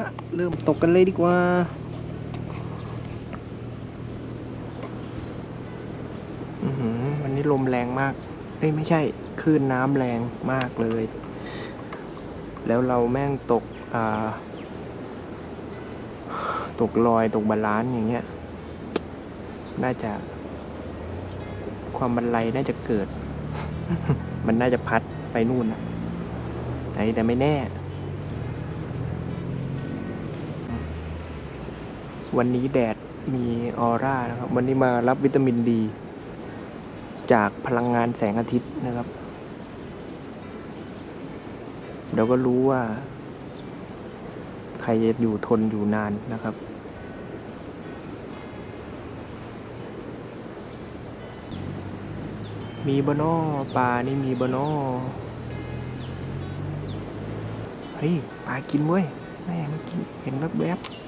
ละเริ่มตกกันเลยดีกว่าอือหือวันนี้ลมแรงมากเอ้ยไม่ใช่คลื่นน้ำแรงมากเลย แล้วเราแม่งตกอ่าตกลอยตกบาลานซ์อย่างเงี้ย น่าจะ ความบันไลน่าจะเกิด มันน่าจะพัดไปนู่นนะแต่แต่ไม่แน่ วันนี้แดดมีออร่านะครับ วันนี้มารับวิตามินดี จากพลังงานแสงอาทิตย์นะครับ เดี๋ยวก็รู้ว่า ใครจะอยู่ทนอยู่นานนะครับ มีบนอปลานี่มีบนอเฮ้ยปลากินเว้ยแม่เมื่อกี้เห็นแวบๆ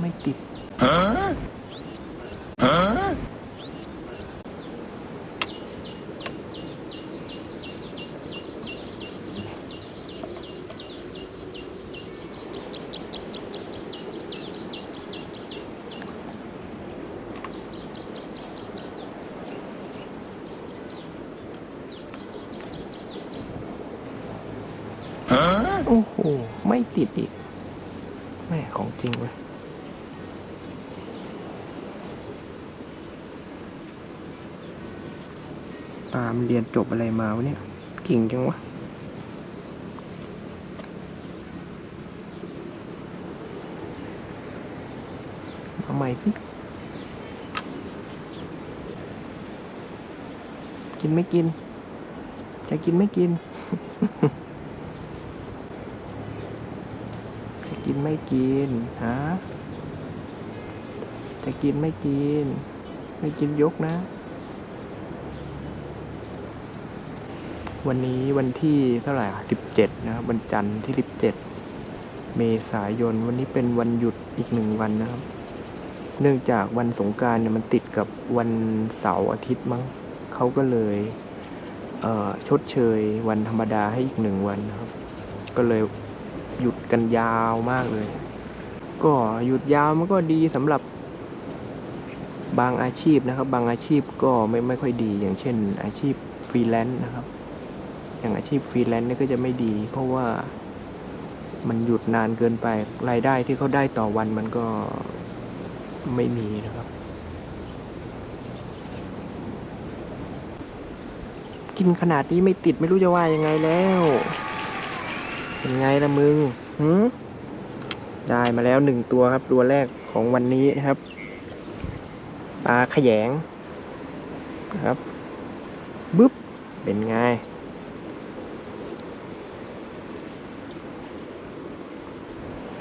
ไม่ติดโอ้โห ไม่ติดอีก แม่ของจริงเว้ย ปาล์มเรียนจบอะไรมาวะเนี่ย เก่งจังวะเอาใหม่สิกินไม่กิน จะกินไม่กิน จะกินไม่กินฮะจะกินไม่กิน ไม่กินยกนะ วันนี้วันที่เท่าไหร่สิบเจ็ดนะครับวันจันทร์ที่สิบเจ็ดเมษายน วันนี้เป็นวันหยุดอีกหนึ่งวันนะครับ เนื่องจากวันสงการเนี่ยมันติดกับวันเสาร์อาทิตย์มั้งเขาก็เลยเชดเชยวันธรรมดาให้อีกหนึ่งวันนะครับ ก็เลยหยุดกันยาวมากเลย ก็หยุดยาวมันก็ดีสำหรับบางอาชีพนะครับ บางอาชีพก็ไม่ไม่ค่อยดีอย่างเช่น อาชีพฟรีแลนซ์นะครับ อย่างอาชีพฟรีแลนซ์เนี่ยก็จะไม่ดี เพราะว่ามันหยุดนานเกินไป รายได้ที่เขาได้ต่อวันมันก็ไม่มีนะครับ กินขนาดนี้ไม่ติดไม่รู้จะว่ายังไงแล้ว เป็นไงล่ะมึงหืมได้มาแล้วหนึ่งตัวครับ ตัวแรกของวันนี้ครับปลาขยงครับบึ๊บเป็นไง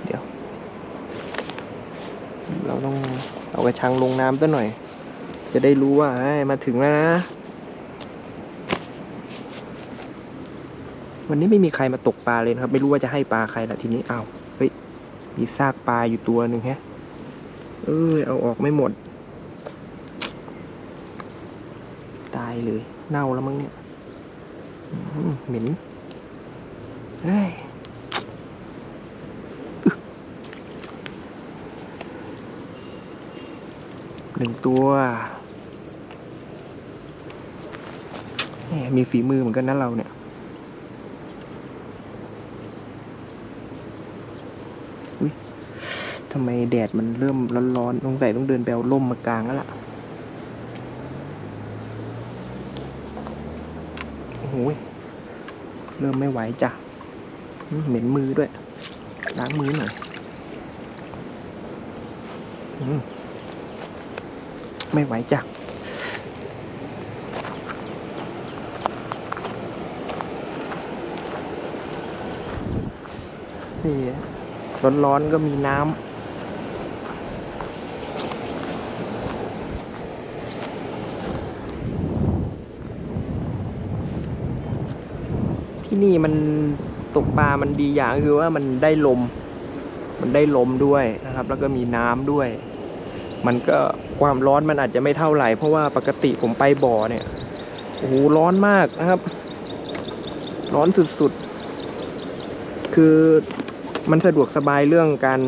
เดี๋ยว เราต้องเอากระชังลงน้ำซะหน่อย จะได้รู้ว่าเอ้มาถึงแล้วนะ วันนี้ไม่มีใครมาตกปลาเลยนะครับ ไม่รู้ว่าจะให้ปลาใครละทีนี้อ้าวเฮ้ยมีซากปลาอยู่ตัวหนึ่งแฮะ เอ้ยเอาออกไม่หมด ตายเลย เน่าแล้วมั้งเนี่ยเหม็นเฮ้ยอึ๊ะ หนึ่งตัวมมีฝีมือเหมือนกันนะเราเนี่ยทำไมแดดมันเริ่มร้อนๆต้องใส่ต้องเดินไปเอาร่มมากลางแล้วล่ะโอ้โหยเริ่มไม่ไหวจ้ะ เหม็นมือด้วย ล้างมือหน่อยอม ไม่ไหวจ้ะนี่ร้อนๆก็มีน้ำที่นี่มันตกปลา มันดีอย่างคือว่ามันได้ลม มันได้ลมด้วยนะครับ แล้วก็มีน้ำด้วย มันก็ความร้อนมันอาจจะไม่เท่าไหร่เพราะว่าปกติผมไปบ่อเนี่ยโอ้โหร้อนมากนะครับ ร้อนสุดๆ คือมันสะดวกสบายเรื่องการ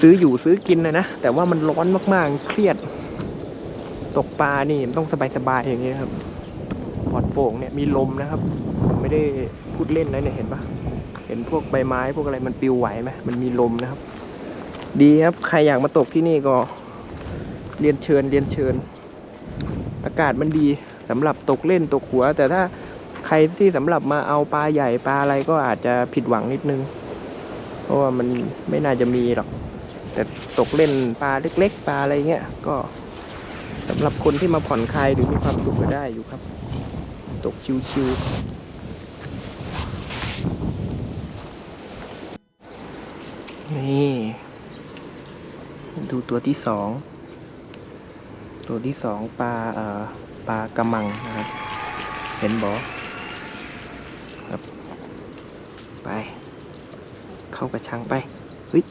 ซื้ออยู่ซื้อกินนะนะ แต่ว่ามันร้อนมากๆ เครียด ตกปลานี่มันต้องสบายๆอย่างเงี้ยครับปอดโป่งเนี่ยมีลมนะครับ ไม่ได้พูดเล่นนะเนี่ยเห็นปะเห็นพวกใบไม้พวกอะไรมันปลิวไหวไหมมันมีลมนะครับ ดีครับ ใครอยากมาตกที่นี่ก็ เรียนเชิญเรียนเชิญ อากาศมันดีสำหรับตกเล่นตกหัว แต่ถ้าใครที่สำหรับมาเอาปลาใหญ่ปลาอะไรก็อาจจะผิดหวังนิดนึง เพราะว่ามันไม่น่าจะมีหรอก แต่ตกเล่นปลาเล็ก ๆ ปลาอะไรเงี้ยก็สำหรับคนที่มาผ่อนคลายหรือมีความสุขก็ได้อยู่ครับ ตกชิวๆนี่ ดูตัวที่สองตัวที่สองปลาเอ่อปลากระมังนะครับ เห็นบอครับไป เข้ากระชังไปเฮ้ย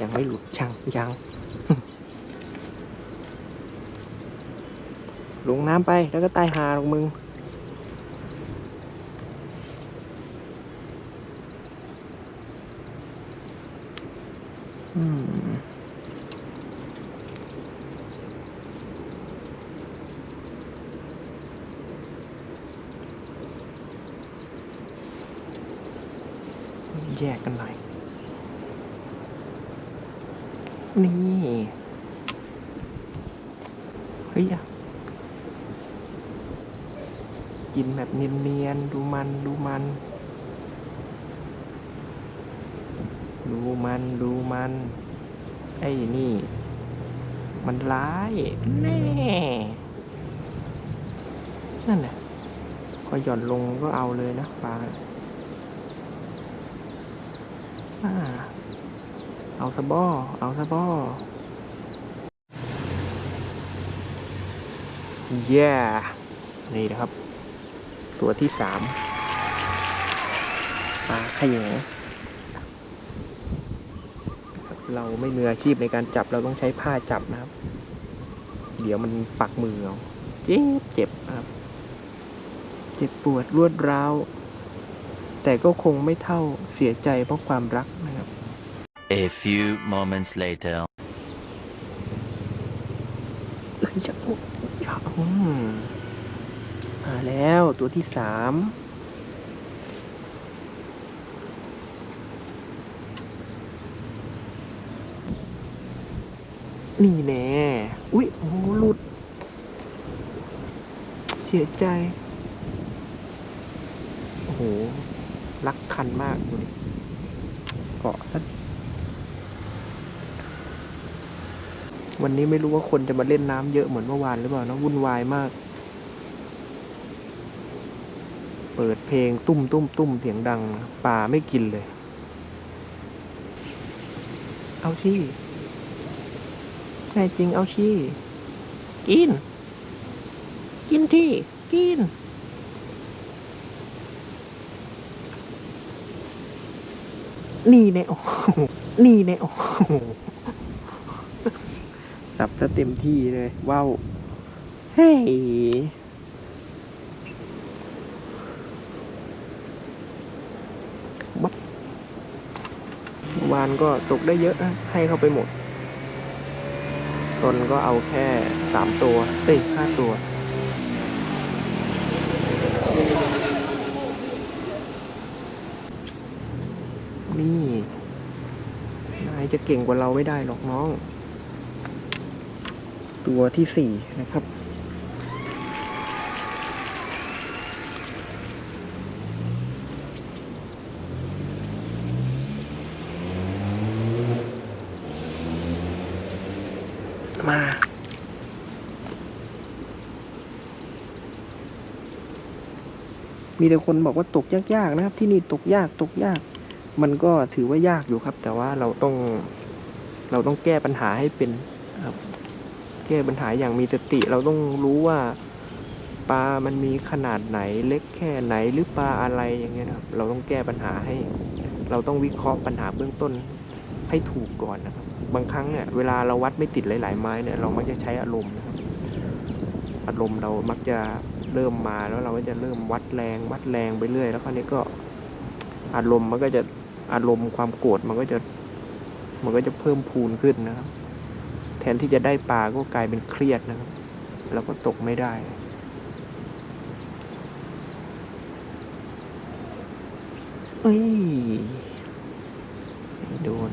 ยังไม่หลุดชังยังลงน้ำไปแล้วก็ใต้หาลงมึง อืม แยกกันหน่อย นี่ เฮ้ยอะกินแบบเนียนๆ ดูมัน ดูมัน ดูมัน ดูมัน ไอ้นี่ มันร้ายแน่นั่นน่ะพอหย่อนลงก็เอาเลยนะปลา เอาสะบอเอาสะบอเย้นี่นะครับ ตัวที่สามปลาขยงเราไม่มืออาชีพในการจับเราต้องใช้ผ้าจับนะครับ เดี๋ยวมันปักมือเอาเจ็บเจ็บนะครับ เจ็บปวดรวดร้าว แต่ก็คงไม่เท่าเสียใจเพราะความรักนะครับ A few moments later. เอ้ยจะอุ๊ยจะอืมมาแล้วตัวที่สามนี่แน่ อุ๊ย โอ้โหหลุด เสียใจ โอ้โห รักคันมากดูดิเกาะวันนี้ไม่รู้ว่าคนจะมาเล่นน้ำเยอะเหมือนเมื่อวานหรือเปล่านะวุ่นวายมาก เปิดเพลงตุ้มตุ้มตุ้มเสียงดังป่าไม่กินเลย เอาชี่แน่จริงเอาชี่ กิน กินที่ กิน นี่แน่โอ้โหนี่แน่โอ้โหสับซะเต็มที่เลยว้าวเฮ้ยบับเมื่อวานก็ตกได้เยอะนะให้เข้าไปหมด ตนก็เอาแค่สามตัวเอ้ยห้าตัว นี่ นายจะเก่งกว่าเราไม่ได้หรอกน้อง ตัวที่สี่นะครับ มามีแต่คนบอกว่าตกยากๆนะครับ ที่นี่ตกยากตกยาก มันก็ถือว่ายากอยู่ครับ แต่ว่าเราต้อง เราต้องแก้ปัญหาให้เป็นครับ แก้ปัญหาอย่างมีสติ เราต้องรู้ว่าปลามันมีขนาดไหน เล็กแค่ไหนหรือปลาอะไรอย่างเงี้ยครับ เราต้องแก้ปัญหาให้ เราต้องวิเคราะห์ปัญหาเบื้องต้นให้ถูกก่อนนะครับ บางครั้งเนี่ยเวลาเราวัดไม่ติดหลาย ๆ ไม้เนี่ยเรามักจะใช้อารมณ์นะครับอารมณ์เรามักจะเริ่มมาแล้วเราก็จะเริ่มวัดแรง วัดแรงไปเรื่อย แล้วคราวนี้ก็อารมณ์มันก็จะ อารมณ์ความโกรธมันก็จะ มันก็จะเพิ่มพูนขึ้นนะครับ แทนที่จะได้ปลาก็กลายเป็นเครียดนะครับ แล้วก็ตกไม่ได้เอ้ยโดน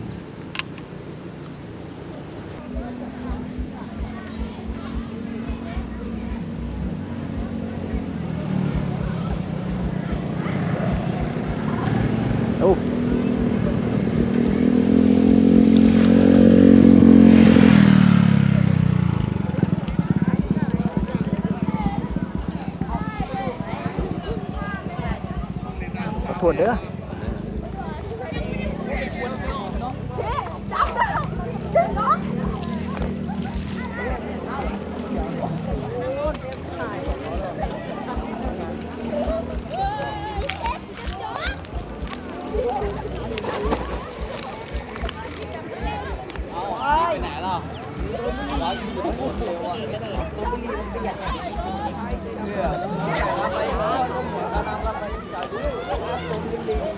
อุ้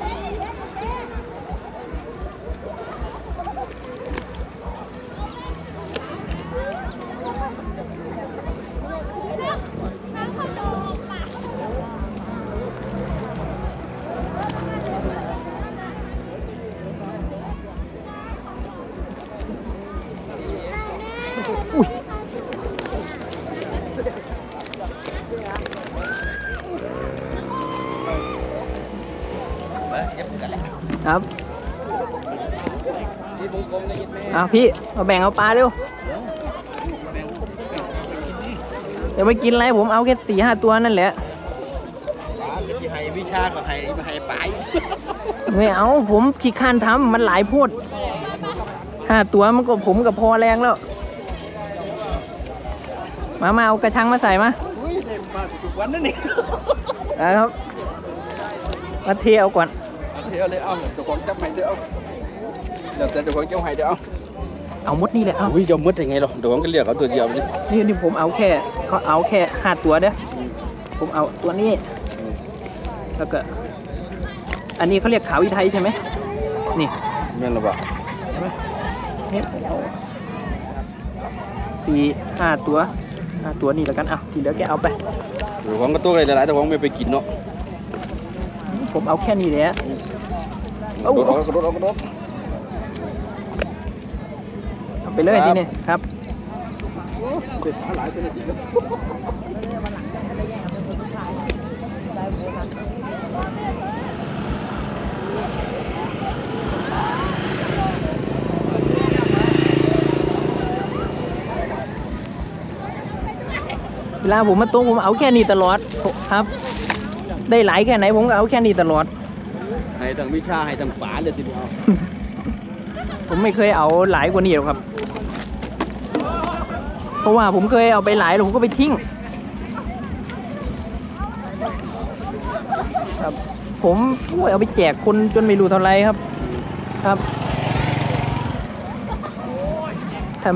ย ครับเอาพี่เอาแบ่งเอาปลาเร็วเดี๋ยวไปกินอะไรผมเอาแค่สี่ห้าตัวนั่นแหละที่ให้วิชากับให้มาให้ปลายไม่เอาผมขี้คร้านทำมันหลายโพูดห้าตัวมันก็ผมกับพอแรงแล้ว มามาเอากระชังมาใส่มาอุ้ยได้มาทุกวันนั่นนี่เอาครับมาเทเอาก่อน เอาเทเอาเลยเอาเจ้าของจับให้เถอะเอาเดี๋ยวแต่เจ้าของเจ้าให้เถอะเอาเอามดนี่แหละเอาอุ้ยจะมืดยังไงหรอเดี๋ยวผมก็เรียกเอาตัวเดียวเลยนี่นี่ผมเอาแค่ก็เอาแค่ห้าตัวเด้ออผมเอาตัวนี้ แล้วก็ อันนี้เขาเรียกขาวอีไทยใช่ไหมนี่แม่นหรือเปล่านี่ผมเอาสี่ห้าตัวห้าตัวนี่แล้วกันเอาทีเหลือแกเอาไปเดี๋ยวของก็ตัวอะไรหลายๆแต่ของไม่ไปกินเนาะ ผมเอาแค่นี้แหละกเอาระโดดเอากระโดดเอากระโดดเอาไปเลยครับทีนี้ครับเด็ดหลายเป็นจริงครับเวลาผมมาตรงผมเอาแค่นี้ตลอดครับ ได้หลายแค่ไหนผมก็เอาแค่นี้ตลอด ให้ทั้งวิชาให้ทั้งป๋าเลยทีเดียวผมไม่เคยเอาหลายกว่านี้หรอกครับ เพราะว่าผมเคยเอาไปหลายแล้วผมก็ไปทิ้ง ครับ ผมโอ้ยเอาไปแจกคนจนไม่รู้เท่าไรครับ ครับถ้า